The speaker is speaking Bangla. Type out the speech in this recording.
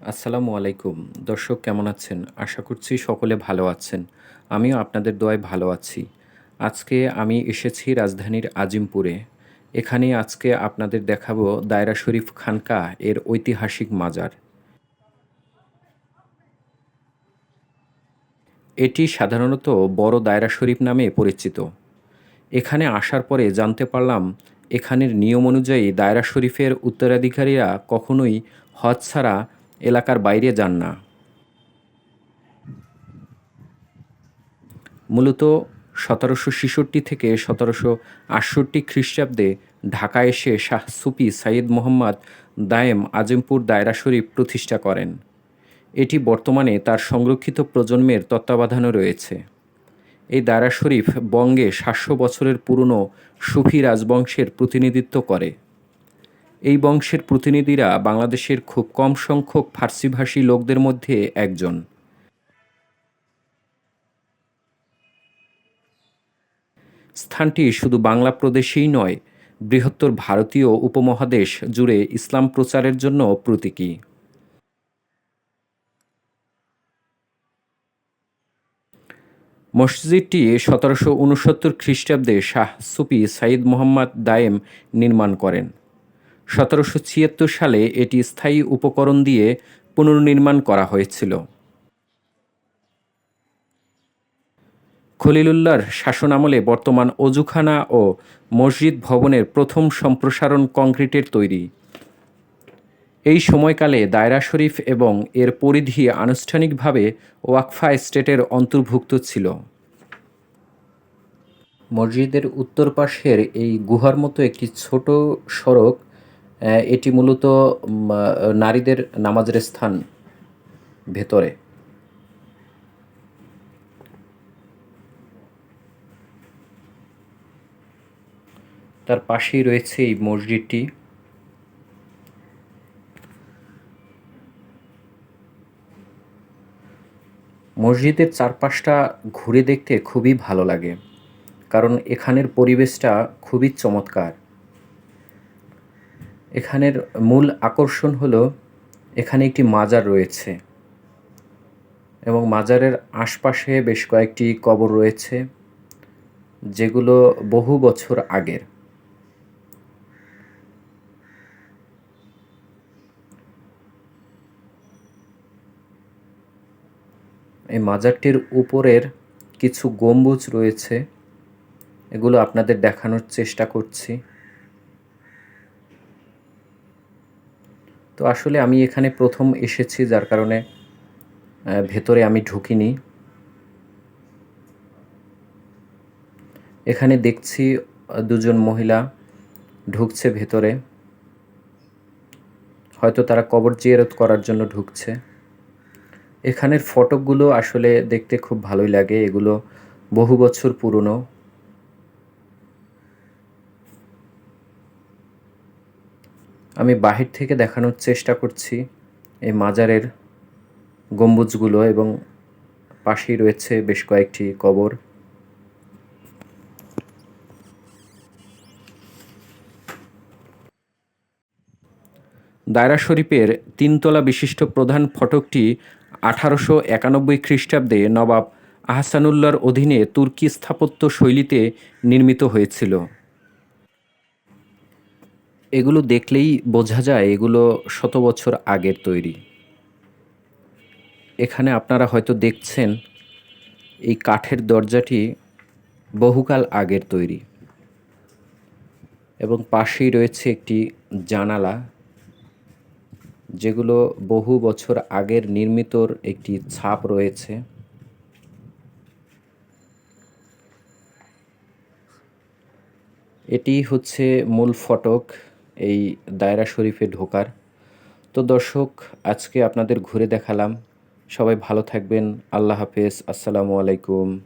আসসালামু আলাইকুম। দর্শক, কেমন আছেন? আশা করছি সকলে ভালো আছেন। আমিও আপনাদের দোয়ায় ভালো আছি। আজকে আমি এসেছি রাজধানীর আজিমপুরে। এখানে আজকে আপনাদের দেখাবো দায়রা শরীফ খানকা এর ঐতিহাসিক মাজার। এটি সাধারণত বড় দায়রা শরীফ নামে পরিচিত। এখানে আসার পরে জানতে পারলাম, এখানের নিয়ম অনুযায়ী দায়রা শরীফের উত্তরাধিকারীরা কখনোই হজ ছাড়া এলাকার বাইরে যান না। মূলত সতেরোশো ছেষট্টি থেকে সতেরোশো আটষট্টি খ্রিস্টাব্দে ঢাকা এসে শাহ সুফি সাইদ মোহাম্মদ দায়েম আজিমপুর দায়রা শরীফ প্রতিষ্ঠা করেন। এটি বর্তমানে তার সংরক্ষিত প্রজন্মের তত্ত্বাবধানে রয়েছে। এই দায়রা শরীফ বঙ্গে সাতশো বছরের পুরনো সুফি রাজবংশের প্রতিনিধিত্ব করে। এই বংশের প্রতিনিধিরা বাংলাদেশের খুব কম সংখ্যক ফার্সিভাষী লোকদের মধ্যে একজন। স্থানটি শুধু বাংলা প্রদেশেই নয়, বৃহত্তর ভারতীয় উপমহাদেশ জুড়ে ইসলাম প্রচারের জন্য প্রতীকী। মসজিদটি সতেরোশো উনসত্তর খ্রিস্টাব্দে শাহ সুফি সাইদ মোহাম্মদ দায়েম নির্মাণ করেন। সতেরোশো ছিয়াত্তর সালে এটি স্থায়ী উপকরণ দিয়ে পুনর্নির্মাণ করা হয়েছিল। খলিলুল্লাহর শাসনামলে বর্তমান অজুখানা ও মসজিদ ভবনের প্রথম সম্প্রসারণ কংক্রিটের তৈরি। এই সময়কালে দায়রা শরীফ এবং এর পরিধি আনুষ্ঠানিকভাবে ওয়াকফা স্টেটের অন্তর্ভুক্ত ছিল। মসজিদের উত্তর পাশের এই গুহার মতো একটি ছোট সড়ক এটি মূলত নারীদের নামাজের স্থান ভেতরে। তার পাশেই রয়েছে এই মসজিদটি। মসজিদের চারপাশটা ঘুরে দেখতে খুবই ভালো লাগে, কারণ এখানের পরিবেশটা খুবই চমৎকার। এখানের মূল আকর্ষণ হলো এখানে একটি মাজার রয়েছে এবং মাজারের আশপাশে বেশ কয়েকটি কবর রয়েছে যেগুলো বহু বছর আগের। এই মাজারটির উপরের কিছু গম্বুজ রয়েছে, এগুলো আপনাদের দেখানোর চেষ্টা করছি। তো আসলে আমি এখানে প্রথম এসেছি যার কারণে ভেতরে আমি ঢুকিনি। এখানে দেখছি দুজন মহিলা ঢুকছে ভেতরে। হয়তো তারা কবর জিয়ারত করার জন্য ঢুকছে। এখানের ফটকগুলো আসলে দেখতে খুব ভালোই লাগে। এগুলো বহু বছর পুরনো। আমি বাহির থেকে দেখানোর চেষ্টা করছি এই মাজারের গম্বুজগুলো এবং পাশেই রয়েছে বেশ কয়েকটি কবর। দায়রা শরীফের তিনতলা বিশিষ্ট প্রধান ফটকটি আঠারোশো একানব্বই খ্রিস্টাব্দে নবাব আহসানুল্লাহর অধীনে তুর্কি স্থাপত্য শৈলীতে নির্মিত হয়েছিল। এগুলো দেখলেই বোঝা যায় এগুলো শত বছর আগের তৈরি। এখানে আপনারা হয়তো দেখছেন এই কাঠের দরজাটি বহুকাল আগের তৈরি এবং পাশেই রয়েছে একটি জানালা, যেগুলো বহু বছর আগের নির্মিতর একটি ছাপ রয়েছে। এটি হচ্ছে মূল ফটক। এই দায়রা শরীফে ঢোকার। তো দর্শক, আজকে আপনাদের ঘুরে দেখালাম। সবাই ভালো থাকবেন। আল্লাহ হাফেজ। আসসালামু আলাইকুম।